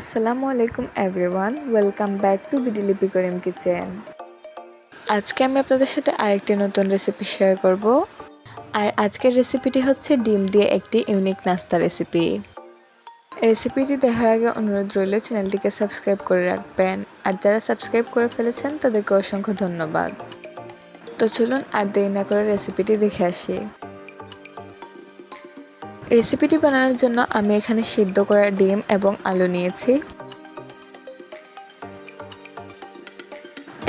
আসসালামু আলাইকুম everyone, welcome back to বিডিলিপি করিম কিচেন। আজকে আমি আপনাদের সাথে আরেকটি নতুন রেসিপি শেয়ার করব। আর আজকের রেসিপিটি হচ্ছে ডিম দিয়ে একটি ইউনিক নাস্তা রেসিপি। রেসিপিটি দেখার আগে অনুরোধ রইল চ্যানেলটিকে সাবস্ক্রাইব করে রাখবেন। আর যারা সাবস্ক্রাইব করে ফেলেছেন, তাদেরকে অসংখ্য ধন্যবাদ। তো চলুন আর দেরি না করে রেসিপিটি দেখে আসি। রেসিপিটি বানানোর জন্য আমি এখানে সিদ্ধ করা ডিম এবং আলু নিয়েছি।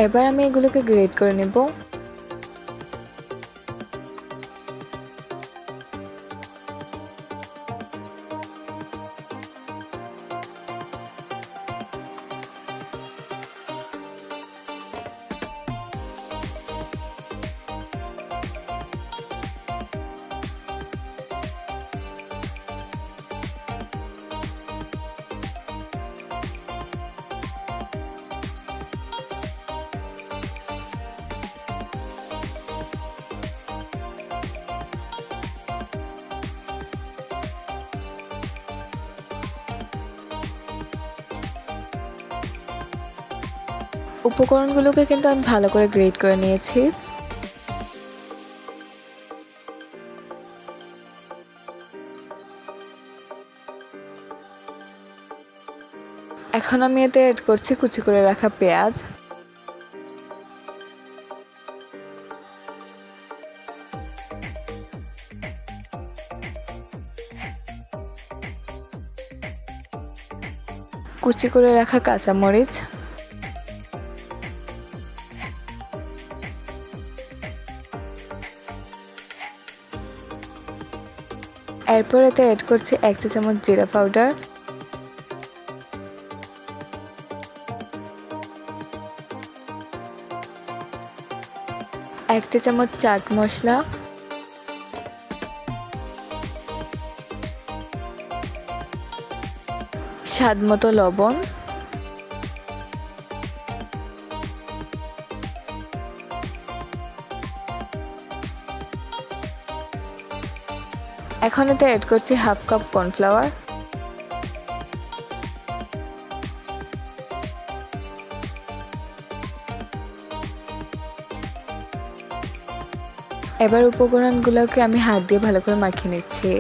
এবার আমি এগুলোকে গ্রেড করে নেব। উপকরণগুলোকে কিন্তু আমি ভালো করে গ্রেট করে নিয়েছি। এখন আমি এতে অ্যাড করছি কুচি করে রাখা পেঁয়াজ। কুচি করে রাখা কাঁচামরিচ। এরপর এতে অ্যাড করছি এক চা চামচ জিরা পাউডার এক চা চামচ চাট মশলা। স্বাদ মতো লবণ। এখন এতে অ্যাড করছি হাফ কাপ কর্নফ্লাওয়ার এবার উপকরণগুলোকে আমি হাত দিয়ে ভালো করে মাখিয়ে নিচ্ছি।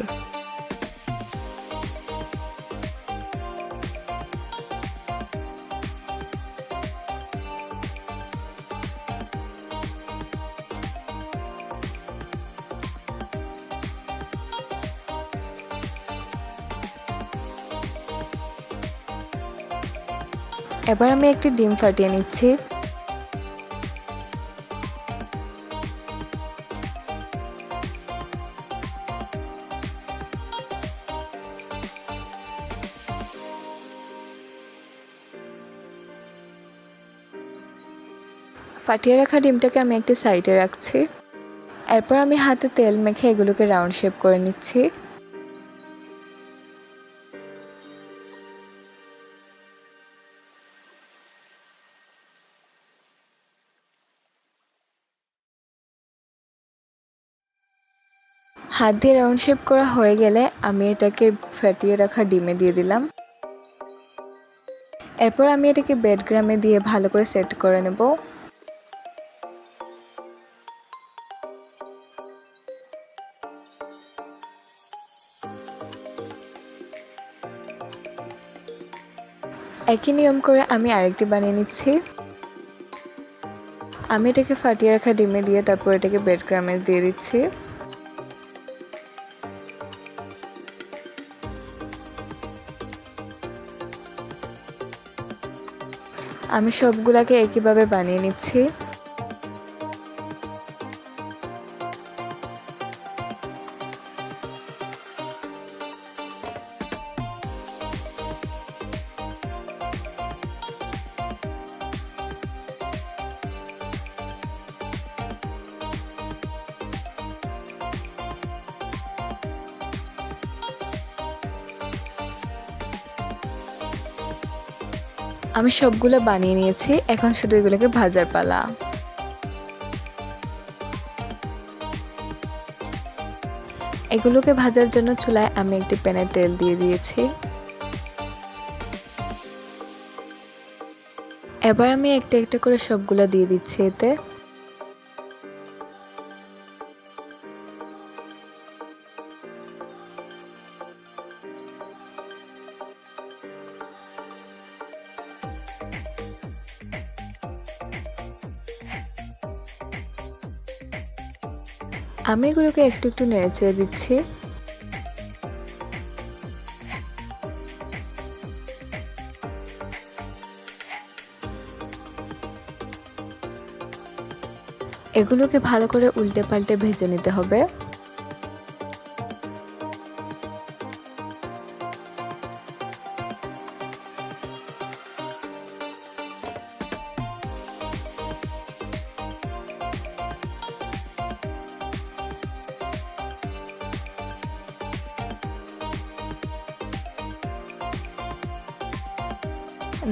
এবার আমি একটি ডিম ফাটিয়ে নিচ্ছি। ফাটিয়ে রাখা ডিমটাকে আমি একটি সাইডে রাখছি। এরপর আমি হাতে তেল মেখে এগুলোকে রাউন্ড শেপ করে নিচ্ছি। হাত দিয়ে রাউন্ড শেপ করা হয়ে গেলে আমি এটাকে ফাটিয়ে রাখা ডিমে দিয়ে দিলাম। এরপর আমি এটাকে বেড গ্রামে দিয়ে ভালো করে সেট করে নেব। একই নিয়ম করে আমি আরেকটি বানিয়ে নিচ্ছি। আমি এটাকে ফাটিয়ে রাখা ডিমে দিয়ে তারপর এটাকে বেড গ্রামে দিয়ে দিচ্ছি। আমি সবগুলাকে একইভাবে বানিয়ে নিচ্ছি। আমি সবগুলো বানিয়ে নিয়েছি, এখন শুধু এগুলোকে ভাজার পালা। এগুলোকে ভাজার জন্য চুলায় আমি একটি প্যানে তেল দিয়ে দিয়েছি। এবার আমি একটা একটা করে সবগুলো দিয়ে দিচ্ছি এতে। আমি এগুলোকে একটু একটু নেড়ে ছেড়ে দিচ্ছি। এগুলোকে ভালো করে উল্টে পাল্টে ভেজে নিতে হবে।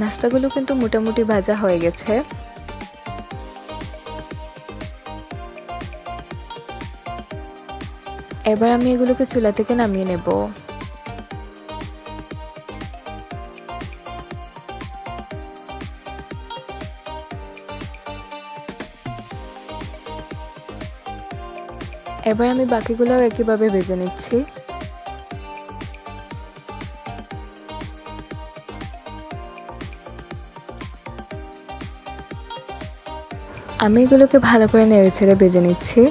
নাস্তাগুলো কিন্তু মোটামুটি ভাজা হয়ে গেছে। এবার আমি এগুলোকে চুলা থেকে নামিয়ে নেব। এবার আমি বাকিগুলোও একইভাবে ভেজে নিচ্ছি। আমি এগুলোকে ভালো করে নেড়ে ছেড়ে ভেজে নিচ্ছি।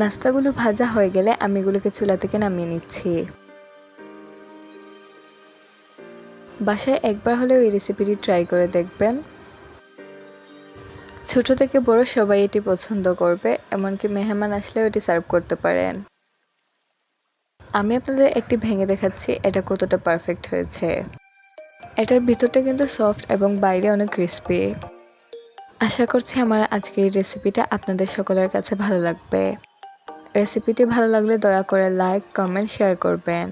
নাস্তাগুলো ভাজা হয়ে গেলে আমি এগুলোকে চুলা থেকে নামিয়ে নিচ্ছি। বাসায় একবার হলেও এই রেসিপিটি ট্রাই করে দেখবেন। ছোট থেকে বড় সবাই এটি পছন্দ করবে, এমনকি মেহমান আসলেও এটি সার্ভ করতে পারেন। আমি আপনাদের একটি ভেঙে দেখাচ্ছি, এটা কতটা পারফেক্ট হয়েছে। এটার ভিতরটা কিন্তু সফট এবং বাইরে অনেক ক্রিস্পি আশা করছি আমার আজকের এই রেসিপিটা আপনাদের সকলের কাছে ভালো লাগবে। রেসিপিটি ভালো লাগলে দয়া করে লাইক কমেন্ট শেয়ার করবেন।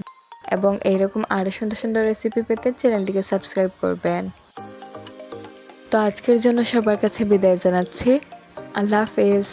এবং এইরকম আরও সুন্দর সুন্দর রেসিপি পেতে চ্যানেলটিকে সাবস্ক্রাইব করবেন। তো আজকের জন্য সবার কাছে বিদায় জানাচ্ছি। আল্লাহ হাফেজ।